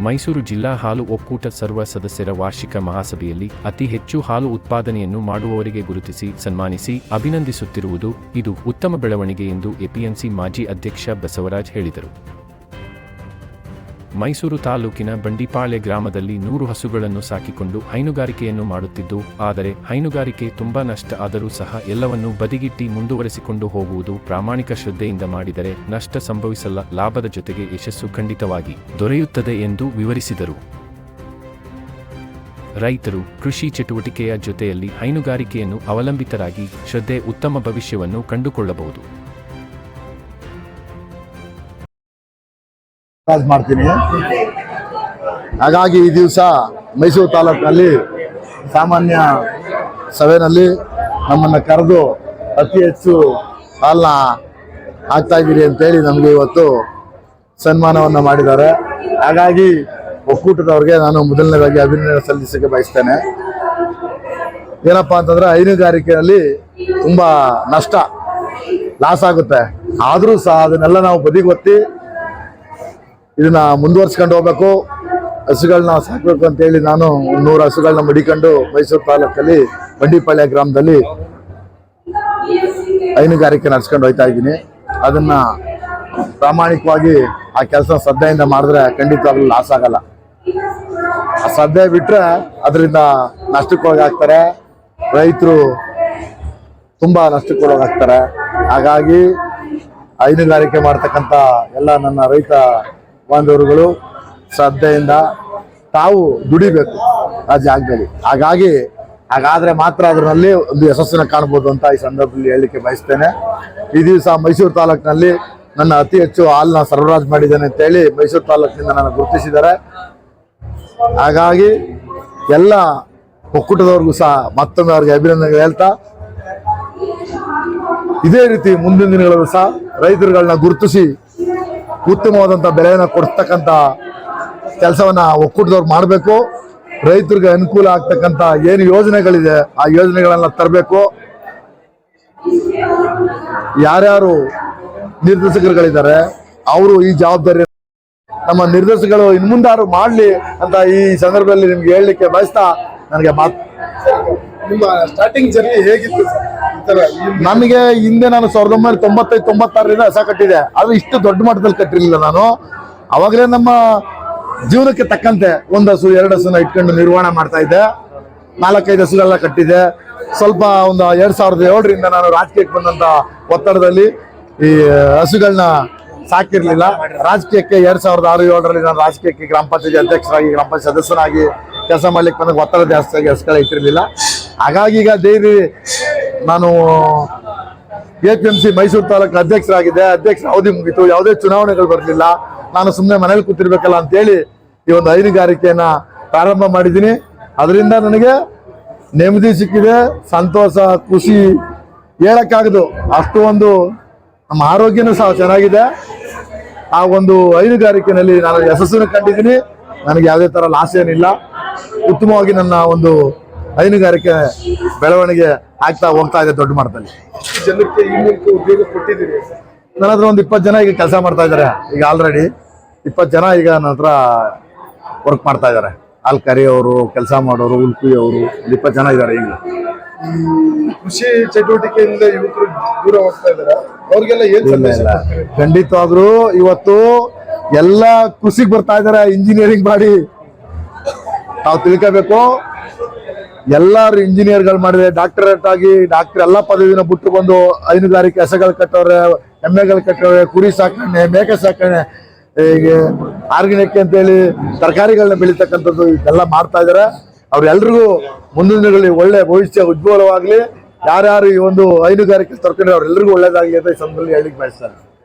ಮೈಸೂರು ಜಿಲ್ಲಾ ಹಾಲು ಒಕ್ಕೂಟ ಸರ್ವ ಸದಸ್ಯರ ವಾರ್ಷಿಕ ಮಹಾಸಭೆಯಲ್ಲಿ ಅತಿ ಹೆಚ್ಚು ಹಾಲು ಉತ್ಪಾದನೆಯನ್ನು ಮಾಡುವವರಿಗೆ ಗುರುತಿಸಿ ಸನ್ಮಾನಿಸಿ ಅಭಿನಂದಿಸುತ್ತಿರುವುದು ಇದು ಉತ್ತಮ ಬೆಳವಣಿಗೆ ಎಂದು ಎಪಿಎಂಸಿ ಮಾಜಿ ಅಧ್ಯಕ್ಷ ಬಸವರಾಜ್ ಹೇಳಿದರು. ಮೈಸೂರು ತಾಲೂಕಿನ ಬಂಡಿಪಾಳೆ ಗ್ರಾಮದಲ್ಲಿ ನೂರು ಹಸುಗಳನ್ನು ಸಾಕಿಕೊಂಡು ಹೈನುಗಾರಿಕೆಯನ್ನು ಮಾಡುತ್ತಿದ್ದು, ಆದರೆ ಹೈನುಗಾರಿಕೆ ತುಂಬಾ ನಷ್ಟ ಆದರೂ ಸಹ ಎಲ್ಲವನ್ನೂ ಬದಿಗಿಟ್ಟಿ ಮುಂದುವರೆಸಿಕೊಂಡು ಹೋಗುವುದು ಪ್ರಾಮಾಣಿಕ ಶ್ರದ್ಧೆಯಿಂದ ಮಾಡಿದರೆ ನಷ್ಟ ಸಂಭವಿಸಲ್ಲ, ಲಾಭದ ಜೊತೆಗೆ ಯಶಸ್ಸು ಖಂಡಿತವಾಗಿ ದೊರೆಯುತ್ತದೆ ಎಂದು ವಿವರಿಸಿದರು. ರೈತರು ಕೃಷಿ ಚಟುವಟಿಕೆಯ ಜೊತೆಯಲ್ಲಿ ಹೈನುಗಾರಿಕೆಯನ್ನು ಅವಲಂಬಿತರಾಗಿ ಶ್ರದ್ಧೆ, ಉತ್ತಮ ಭವಿಷ್ಯವನ್ನು ಕಂಡುಕೊಳ್ಳಬಹುದು. ಮಾಡ್ತೀನಿ. ಹಾಗಾಗಿ ಈ ದಿವಸ ಮೈಸೂರು ತಾಲೂಕಿನಲ್ಲಿ ಸಾಮಾನ್ಯ ಸಭೆಯಲ್ಲಿ ನಮ್ಮನ್ನು ಕರೆದು ಅತಿ ಹೆಚ್ಚು ಹಾಲನ್ನ ಆಗ್ತಾ ಇದ್ದೀರಿ ಅಂತೇಳಿ ನಮಗೆ ಇವತ್ತು ಸನ್ಮಾನವನ್ನು ಮಾಡಿದ್ದಾರೆ. ಹಾಗಾಗಿ ಒಕ್ಕೂಟದವ್ರಿಗೆ ನಾನು ಮೊದಲನೇದಾಗಿ ಅಭಿನಂದನೆ ಸಲ್ಲಿಸಕ್ಕೆ ಬಯಸ್ತೇನೆ. ಏನಪ್ಪ ಅಂತಂದ್ರೆ ಹೈನುಗಾರಿಕೆಯಲ್ಲಿ ತುಂಬಾ ನಷ್ಟ ಲಾಸ್ ಆಗುತ್ತೆ. ಆದರೂ ಸಹ ಅದನ್ನೆಲ್ಲ ನಾವು ಬದಿಗೊತ್ತಿ ಇದನ್ನ ಮುಂದುವರ್ಸ್ಕೊಂಡು ಹೋಗ್ಬೇಕು. ಹಸುಗಳನ್ನ ಸಾಕ್ಬೇಕು ಅಂತ ಹೇಳಿ ನಾನು ನೂರು ಹಸುಗಳನ್ನ ಮಡಿಕೊಂಡು ಮೈಸೂರು ತಾಲೂಕಲ್ಲಿ ಬಂಡಿಪಾಳ್ಯ ಗ್ರಾಮದಲ್ಲಿ ಹೈನುಗಾರಿಕೆ ನಡ್ಸ್ಕೊಂಡು ಹೋಗ್ತಾ ಇದ್ದೀನಿ. ಅದನ್ನ ಪ್ರಾಮಾಣಿಕವಾಗಿ ಆ ಕೆಲಸ ಶ್ರದ್ಧೆಯಿಂದ ಮಾಡಿದ್ರೆ ಖಂಡಿತವಾಗ್ಲೂ ಲಾಸ್ ಆಗಲ್ಲ. ಆ ಶ್ರದ್ಧೆ ಬಿಟ್ರೆ ಅದರಿಂದ ನಷ್ಟಕ್ಕೊಳಗಾಗ್ತಾರೆ. ರೈತರು ತುಂಬಾ ನಷ್ಟಕ್ಕೊಳಗಾಗ್ತಾರೆ. ಹಾಗಾಗಿ ಹೈನುಗಾರಿಕೆ ಮಾಡ್ತಕ್ಕಂಥ ಎಲ್ಲ ನನ್ನ ರೈತ ಬಾಂಧವರುಗಳು ಶ್ರದ್ಧೆಯಿಂದ ತಾವು ದುಡಿಬೇಕು ಆ ಜಾಗದಲ್ಲಿ. ಹಾಗಾಗಿ ಹಾಗಾದ್ರೆ ಮಾತ್ರ ಅದರಲ್ಲಿ ಒಂದು ಯಶಸ್ಸನ್ನು ಕಾಣ್ಬೋದು ಅಂತ ಈ ಸಂದರ್ಭದಲ್ಲಿ ಹೇಳಲಿಕ್ಕೆ ಬಯಸ್ತೇನೆ. ಈ ದಿವಸ ಮೈಸೂರು ತಾಲೂಕಿನಲ್ಲಿ ನನ್ನ ಅತಿ ಹೆಚ್ಚು ಹಾಲನ್ನ ಸರಬರಾಜು ಮಾಡಿದ್ದೇನೆ ಅಂತ ಹೇಳಿ ಮೈಸೂರು ತಾಲೂಕಿನಿಂದ ನನ್ನ ಗುರುತಿಸಿದ್ದಾರೆ. ಹಾಗಾಗಿ ಎಲ್ಲ ಒಕ್ಕೂಟದವ್ರಿಗೂ ಸಹ ಮತ್ತೊಮ್ಮೆ ಅವ್ರಿಗೆ ಅಭಿನಂದನೆ ಹೇಳ್ತಾ, ಇದೇ ರೀತಿ ಮುಂದಿನ ದಿನಗಳಲ್ಲೂ ಸಹ ರೈತರುಗಳನ್ನ ಗುರುತಿಸಿ ಉತ್ತಮವಾದಂತ ಬೆಳೆಯನ್ನ ಕೊಡ್ತಕ್ಕಂತ ಕೆಲಸವನ್ನ ಒಕ್ಕೂಟದವ್ರು ಮಾಡಬೇಕು. ರೈತರಿಗೆ ಅನುಕೂಲ ಆಗ್ತಕ್ಕಂತ ಏನು ಯೋಜನೆಗಳಿದೆ, ಆ ಯೋಜನೆಗಳನ್ನ ತರಬೇಕು. ಯಾರ್ಯಾರು ನಿರ್ದೇಶಕರುಗಳಿದ್ದಾರೆ, ಅವರು ಈ ಜವಾಬ್ದಾರಿ ನಮ್ಮ ನಿರ್ದೇಶಕರು ಇನ್ ಮುಂದಾರು ಮಾಡ್ಲಿ ಅಂತ ಈ ಸಂದರ್ಭದಲ್ಲಿ ನಿಮ್ಗೆ ಹೇಳಲಿಕ್ಕೆ ಬಯಸ್ತಾ ನನಗೆ ಮಾತು ನಿಮ್ಮ ಸ್ಟಾರ್ಟಿಂಗ್ ಜರ್ನಿ ಹೇಗಿತ್ತು ನಮಗೆ ಹಿಂದೆ ನಾನು ಸಾವಿರದ ಒಂಬೈನೂರ ತೊಂಬತ್ತೈದು, ತೊಂಬತ್ತಾರರಿಂದ ಹೊಸ ಕಟ್ಟಿದೆ. ಅದು ಇಷ್ಟು ದೊಡ್ಡ ಮಟ್ಟದಲ್ಲಿ ಕಟ್ಟಿರಲಿಲ್ಲ ನಾನು. ಅವಾಗಲೇ ನಮ್ಮ ಜೀವನಕ್ಕೆ ತಕ್ಕಂತೆ ಒಂದು ಹಸು, ಎರಡು ಹಸುನ ಇಟ್ಕೊಂಡು ನಿರ್ವಹಣೆ ಮಾಡ್ತಾ ಇದ್ದೆ. ನಾಲ್ಕೈದು ಹಸುಗಳೆಲ್ಲ ಕಟ್ಟಿದೆ. ಸ್ವಲ್ಪ ಒಂದು ಎರಡು ಸಾವಿರದ ಏಳರಿಂದ ನಾನು ರಾಜಕೀಯಕ್ಕೆ ಬಂದಂತ ಒತ್ತಡದಲ್ಲಿ ಈ ಹಸುಗಳನ್ನ ಸಾಕಿರ್ಲಿಲ್ಲ. ರಾಜಕೀಯಕ್ಕೆ ಎರಡು ಸಾವಿರದ ಆರು, ಏಳರಲ್ಲಿ ನಾನು ರಾಜಕೀಯಕ್ಕೆ ಗ್ರಾಮ ಪಂಚಾಯತಿ ಅಧ್ಯಕ್ಷರಾಗಿ, ಗ್ರಾಮ ಪಂಚಾಯತ್ ಸದಸ್ಯನಾಗಿ, ಕೆಲಸ ಮಾಡ್ಲಿಕ್ಕೆ ಬಂದಾಗ ಒತ್ತಡ ಜಾಸ್ತಿಯಾಗಿ ಹಸುಗಳ ಇಟ್ಟಿರಲಿಲ್ಲ. ಹಾಗಾಗಿ ಈಗ ಡೈರಿ ನಾನು A P M C Mysuru taluk ಅಧ್ಯಕ್ಷರಾಗಿದ್ದೆ. ಅಧ್ಯಕ್ಷ ಅವಧಿ ಮುಗಿತು. ಯಾವುದೇ ಚುನಾವಣೆಗಳು ಬರಲಿಲ್ಲ. ನಾನು ಸುಮ್ಮನೆ ಮನೇಲಿ ಕೂತಿರ್ಬೇಕಲ್ಲ ಅಂತೇಳಿ ಈ ಒಂದು ಹೈನುಗಾರಿಕೆಯನ್ನು ಪ್ರಾರಂಭ ಮಾಡಿದ್ದೀನಿ. ಅದರಿಂದ ನನಗೆ ನೆಮ್ಮದಿ ಸಿಕ್ಕಿದೆ. ಸಂತೋಷ, ಖುಷಿ ಹೇಳೋಕ್ಕಾಗದು. ಅಷ್ಟು ಒಂದು ನಮ್ಮ ಆರೋಗ್ಯನೂ ಸಹ ಚೆನ್ನಾಗಿದೆ. ಆ ಒಂದು ಹೈನುಗಾರಿಕೆಯಲ್ಲಿ ನಾನು ಯಶಸ್ಸನ್ನು ಕಂಡಿದ್ದೀನಿ. ನನಗೆ ಯಾವುದೇ ಥರ ಲಾಸ್ ಏನಿಲ್ಲ. ಉತ್ತಮವಾಗಿ ನನ್ನ ಒಂದು ಹೈನುಗಾರಿಕೆ ಬೆಳವಣಿಗೆ ಆಗ್ತಾ ಹೋಗ್ತಾ ಇದೆ ದೊಡ್ಡ ಮಟ್ಟದಲ್ಲಿ. ಜನಕ್ಕೆ ಈ ಮೂಲಕ ಉದ್ಯೋಗ ಕೊಟ್ಟಿದ್ದೀರಿ ನನ್ನ ಹತ್ರ ಒಂದು ಇಪ್ಪತ್ತು ಜನ ಈಗ ಕೆಲಸ ಮಾಡ್ತಾ ಇದ್ದಾರೆ. ಈಗ ಆಲ್ರೆಡಿ ಇಪ್ಪತ್ತು ಜನ ಈಗ ನನ್ನ ಹತ್ರ ವರ್ಕ್ ಮಾಡ್ತಾ ಇದ್ದಾರೆ. ಹಾಲು ಕರೆಯೋರು ಕೆಲಸ ಮಾಡೋರು ಉಲ್ಪಿಯವರು ಒಂದು ಇಪ್ಪತ್ತು ಜನ ಇದ್ದಾರೆ ಈಗ. ಈ ಕೃಷಿ ಚಟುವಟಿಕೆಯಿಂದ ಯುವಕರು ದೂರ ಹೋಗ್ತಾ ಇದ್ದಾರೆ. ಅವ್ರಿಗೆಲ್ಲ ಏನು ಇಲ್ಲ ಖಂಡಿತವಾಗ್ರು ಇವತ್ತು ಎಲ್ಲ ಕೃಷಿಗೆ ಬರ್ತಾ ಇದ್ದಾರೆ ಇಂಜಿನಿಯರಿಂಗ್ ಮಾಡಿ. ತಾವು ತಿಳ್ಕೋಬೇಕು ಎಲ್ಲಾರು ಇಂಜಿನಿಯರ್ಗಳು ಮಾಡಿದ್ರೆ ಡಾಕ್ಟರೇಟ್ ಆಗಿ ಡಾಕ್ಟರ್ ಎಲ್ಲ ಪದವಿನ ಬಿಟ್ಟು ಬಂದು ಹೈನುಗಾರಿಕೆ ಹೆಸಗಳು ಕಟ್ಟವ್ರೆ, ಎಮ್ಮೆಗಳು ಕಟ್ಟವ್ರೆ, ಕುರಿ ಸಾಕಣೆ, ಮೇಕೆ ಸಾಕಣೆ, ಹೀಗೆ ಆರ್ಗ್ಯಾನಿಕ್ ಅಂತೇಳಿ ತರಕಾರಿಗಳನ್ನ ಬೆಳೀತಕ್ಕಂಥದ್ದು ಇದೆಲ್ಲ ಮಾಡ್ತಾ ಇದಾರೆ. ಅವ್ರೆಲ್ರಿಗೂ ಮುಂದಿನ ದಿನಗಳಲ್ಲಿ ಒಳ್ಳೆ ಭವಿಷ್ಯ ಉಜ್ವಲವಾಗಲಿ. ಯಾರ್ಯಾರು ಈ ಒಂದು ಹೈನುಗಾರಿಕೆ ತರ್ಕೊಂಡ್ರೆ ಅವ್ರೆಲ್ರಿಗೂ ಒಳ್ಳೇದಾಗಲಿ ಅಂತ ಈ ಸಂದರ್ಭದಲ್ಲಿ ಹೇಳಿಕ್ ಬಯಸ್ತಾರೆ.